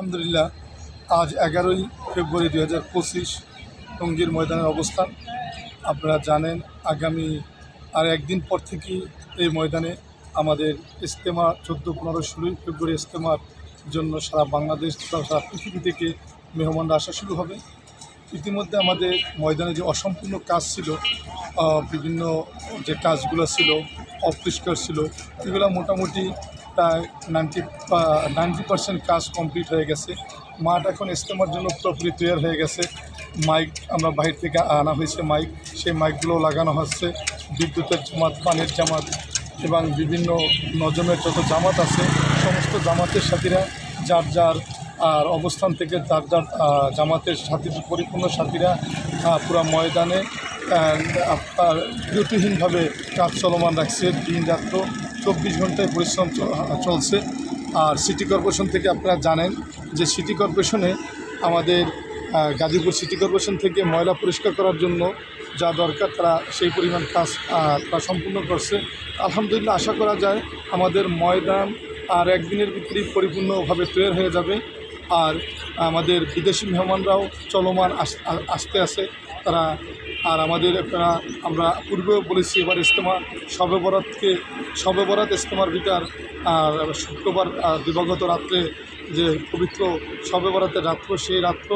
আলহামদুলিল্লাহ, আজ এগারোই ফেব্রুয়ারি দুই হাজার পঁচিশ টঙ্গীর ময়দানের অবস্থান। আপনারা জানেন, আগামী আর একদিন পর থেকেই এই ময়দানে আমাদের ইস্তেমা চোদ্দ, পনেরো, ষোলোই ফেব্রুয়ারি ইস্তেমার জন্য সারা বাংলাদেশ সারা পৃথিবী থেকে মেহমানরা আসা শুরু হবে। ইতিমধ্যে আমাদের ময়দানে যে অসম্পূর্ণ কাজ ছিল বিভিন্ন যে কাজগুলো ছিল, অপরিষ্কার ছিল, এগুলো মোটামুটি প্রায় নাইনটি নাইনটি পার্সেন্ট কাজ কমপ্লিট হয়ে গেছে। মাঠ এখন ইস্তেমার জন্য পুরোপুরি তৈরি হয়ে গেছে। মাইক, আমরা বাইরে থেকে আনা হয়েছে মাইক। সেই মাইকগুলো লাগানো হচ্ছে। বিদ্যুতের জামাত, পানির জামাত এবং বিভিন্ন নজমের যত জামাত আছে, সমস্ত জামাতের সাথীরা যার যার, আর অবস্থান থেকে যার যার জামাতের সাথী, পরিপূর্ণ সাথীরা পুরো ময়দানে আপনার বিরতিহীনভাবে কাজ চলমান রাখছে দিন রাত্র চব্বিশ ঘন্টায় পরিশ্রম চলছে। আর সিটি কর্পোরেশন থেকে আপনারা জানেন যে সিটি কর্পোরেশনে আমাদের গাজীপুর সিটি কর্পোরেশন থেকে ময়লা পরিষ্কার করার জন্য যা দরকার তারা সেই পরিমাণ কাজ তারা সম্পূর্ণ করছে। আলহামদুলিল্লাহ আশা করা যায় আমাদের ময়দান আর একদিনের ভিতরেই পরিপূর্ণভাবে তৈরি হয়ে যাবে। আর আমাদের বিদেশি মেহমানরাও চলমান আস- আসতে আসে তারা আর আমাদের আপনারা আমরা পূর্বেও বলেছি এবার ইস্তেমা শবে বরাতকে শবে বরাত ইস্তেমার ভিতর আর শুক্রবার দিবাগত রাত্রে যে পবিত্র শবে বরাতের রাত্র, সেই রাত্র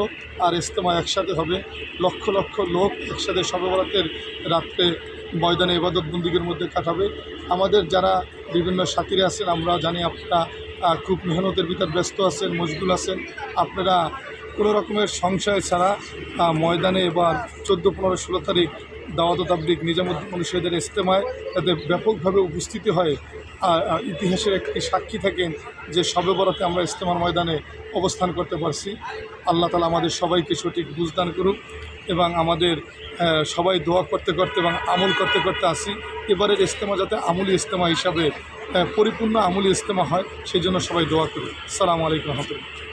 আর ইস্তেমা একসাথে হবে। লক্ষ লক্ষ লোক একসাথে শবে বরাতের রাত্রে ময়দানে ইবাদত বন্দীগের মধ্যে কাটাবে। আমাদের যারা বিভিন্ন সাথীরা আছেন, আমরা জানি আপনারা খুব মেহনতের ভিতর ব্যস্ত আছেন, মশগুল আছেন। আপনারা কোনো রকমের সংশয় ছাড়া ময়দানে এবার চোদ্দ, পনেরো, ষোলো তারিখ দাওয়াত তাবলিক নিজামুদ্দিন অনুসারীদের ইস্তেমায় যাতে ব্যাপকভাবে উপস্থিতি হয় ইতিহাসের একটি সাক্ষী থাকেন যে সবে বরাতে আমরা ইস্তেমার ময়দানে অবস্থান করতে পারছি। আল্লাহ তালা আমাদের সবাইকে সঠিক বুঝদান করুক এবং আমাদের সবাই দোয়া করতে করতে এবং আমল করতে করতে আসি। এবারের ইস্তেমা যাতে আমলি ইস্তেমা হিসাবে পরিপূর্ণ আমলি ইস্তেমা হয়, সেই জন্য সবাই দোয়া করুক। সালামু আলাইকুম রহমতুল্লাহ।